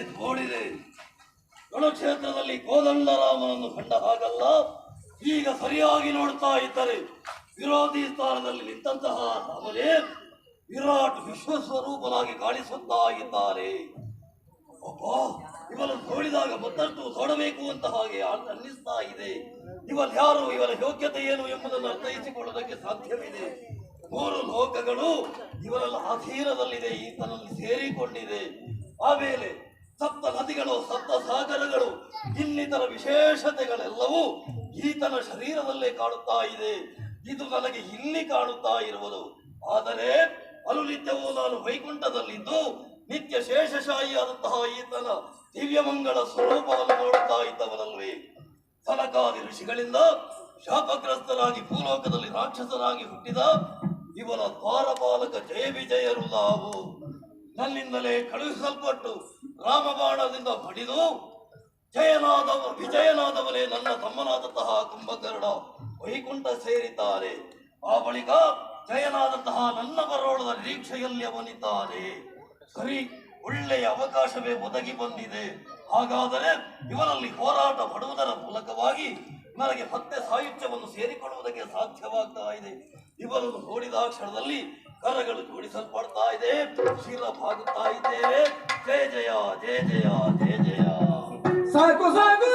ನೋಡಿದೆ ಕ್ಷೇತ್ರದಲ್ಲಿ ಕೋದಂಡರಾಮನನ್ನು ಕಂಡ ಹಾಗಲ್ಲ, ಈಗ ಸರಿಯಾಗಿ ನೋಡ್ತಾ ಇದ್ದರೆ ವಿರೋಧಿ ಸ್ಥಾನದಲ್ಲಿ ನಿಂತಹ ರಾಮನೇ ವಿರಾಟ್ ವಿಶ್ವಸ್ವರೂಪನಾಗಿ ಕಾಣಿಸುತ್ತಾ ಇದ್ದಾರೆ. ಅಪ್ಪ ಇವರನ್ನು ನೋಡಿದಾಗ ಮತ್ತಷ್ಟು ನೋಡಬೇಕು ಅಂತ ಹಾಗೆ ಅನ್- ಅನ್ನಿಸ್ತಾ ಇದೆ. ಇವನ್ ಯಾರು ಇವರ ಯೋಗ್ಯತೆ ಏನು ಎಂಬುದನ್ನು ಅರ್ಥೈಸಿಕೊಳ್ಳುವುದಕ್ಕೆ ಸಾಧ್ಯವಿದೆ. ಮೂರು ಲೋಕಗಳು ಇವನ ಅಧೀನದಲ್ಲಿದೆ ಈತನಲ್ಲಿ ಸೇರಿಕೊಂಡಿದೆ. ಆಮೇಲೆ ಸಪ್ತ ನದಿಗಳು ಸಪ್ತ ಸಾಗರಗಳು ಇನ್ನಿತರ ವಿಶೇಷತೆಗಳೆಲ್ಲವೂ ಈತನ ಶರೀರದಲ್ಲೇ ಕಾಣುತ್ತಾ ಇದೆ. ಇದು ನನಗೆ ಇಲ್ಲಿ ಕಾಣುತ್ತಾ ಇರುವುದು. ಆದರೆ ಅನುನಿತ್ಯವೂ ನಾನು ವೈಕುಂಠದಲ್ಲಿದ್ದು ನಿತ್ಯ ಶೇಷಶಾಹಿಯಾದಂತಹ ಈತನ ದಿವ್ಯಮಂಗಳ ಸ್ವರೂಪವನ್ನು ನೋಡುತ್ತಾ ಇದ್ದವನಲ್ವೇ. ಸನಕಾದಿ ಋಷಿಗಳಿಂದ ಶಾಪಗ್ರಸ್ತರಾಗಿ ಭೂಲೋಕದಲ್ಲಿ ರಾಕ್ಷಸರಾಗಿ ಹುಟ್ಟಿದ ಇವನ ದ್ವಾರಪಾಲಕ ಜಯ ವಿಜಯರು ನಾವು. ನನ್ನಿಂದಲೇ ಕಳುಹಿಸಲ್ಪಟ್ಟು ರಾಮಬಾಣದಿಂದ ಬಡಿದು ಜಯನಾದವ ವಿಜಯನಾದವನೇ ನನ್ನ ತಮ್ಮನಾದಂತಹ ಕುಂಭಕರ್ಣ ವೈಕುಂಠ ಸೇರಿದ್ದಾರೆ. ಆ ಬಳಿಕ ಜಯನಾದಂತಹ ನನ್ನ ಬರೋಳದ ನಿರೀಕ್ಷೆಯಲ್ಲಿ ಅವನಿದ್ದಾನೆ. ಸರಿ, ಒಳ್ಳೆಯ ಅವಕಾಶವೇ ಒದಗಿ ಬಂದಿದೆ. ಹಾಗಾದರೆ ಇವರಲ್ಲಿ ಹೋರಾಟ ಪಡುವುದರ ಮೂಲಕವಾಗಿ ನನಗೆ ಮತ್ತೆ ಸಾಹಿತ್ಯವನ್ನು ಸೇರಿಕೊಳ್ಳುವುದಕ್ಕೆ ಸಾಧ್ಯವಾಗ್ತಾ ಇದೆ. ಇವರನ್ನು ನೋಡಿದ ಕ್ಷಣದಲ್ಲಿ ಕರಗಳು ಜೋಡಿಸಲ್ಪಡ್ತಾ ಇದೆ. ಶಿರ ಬಾಗುತ್ತಾ ಇದ್ದೇವೆ ಜಯ ಜಯ ಜಯ ಜಯ ಜಯ ಜಯ. ಸಾಕು ಸಾಕು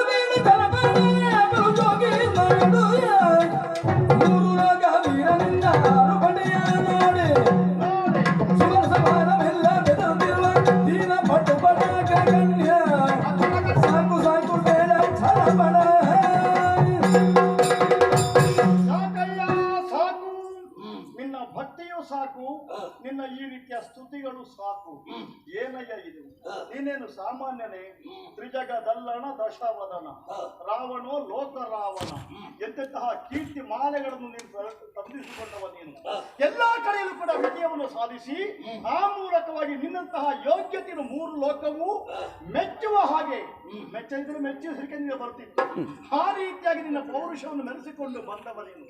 ಭಕ್ತಿಯು ಸಾಕು ನಿನ್ನ ಈ ರೀತಿಯ ಸ್ತುತಿಗಳು ಸಾಕು. ಏನಯ್ಯ ಇದು? ನೀನೇನು ಸಾಮಾನ್ಯನೇ? ತ್ರಿಜಗದಲ್ಲಣ ದಶವದನ. ರಾವಣೋ ಲೋಕ ರಾವಣ ಎಂತೆಂತಹ ಕೀರ್ತಿ ಮಾಲೆಗಳನ್ನು ನೀನು ತಂದಿಸಿಕೊಂಡವ ನೀನು. ಎಲ್ಲಾ ಕಡೆಯಲ್ಲೂ ಕೂಡ ವಿಜಯವನ್ನು ಸಾಧಿಸಿ ಆ ಮೂಲಕವಾಗಿ ನಿನ್ನಂತಹ ಯೋಗ್ಯತೆಯನ್ನು ಮೂರು ಲೋಕವು ಮೆಚ್ಚುವ ಹಾಗೆ ಮೆಚ್ಚಿದ್ರೆ ಮೆಚ್ಚಿಸಲಿಕ್ಕೆ ನಿನಗೆ ಬರ್ತಿತ್ತು. ಆ ರೀತಿಯಾಗಿ ನಿನ್ನ ಪೌರುಷವನ್ನು ಮೆರೆಸಿಕೊಂಡು ಬಂದವ ನೀನು.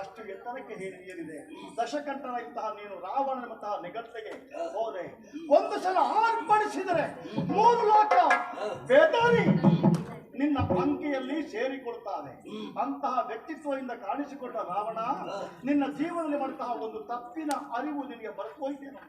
ಅಷ್ಟು ಎತ್ತರಕ್ಕೆ ಏರಿದೆ ದಶಕಂಠನ ಇಂತಹ ನೀನು ರಾವಣನಂತಹ ನಿಗತ್ತೆಗೆ ಹೋದೆ. ಒಂದು ಸಲ ಆರ್ಪಡಿಸಿದರೆ ಮೂರು ಲೋಕ ಬೇದಾರಿ ನಿನ್ನ ಅಂಕೆಯಲ್ಲಿ ಸೇರಿಕೊಳ್ತಾನೆ. ಅಂತಹ ವ್ಯಕ್ತಿತ್ವದಿಂದ ಕಾಣಿಸಿಕೊಂಡ ರಾವಣ ನಿನ್ನ ಜೀವನದಲ್ಲಿ ಒಂದು ತಪ್ಪಿನ ಅರಿವು ನಿನಗೆ ಬರ್ತೋಯ್ತೇನೆ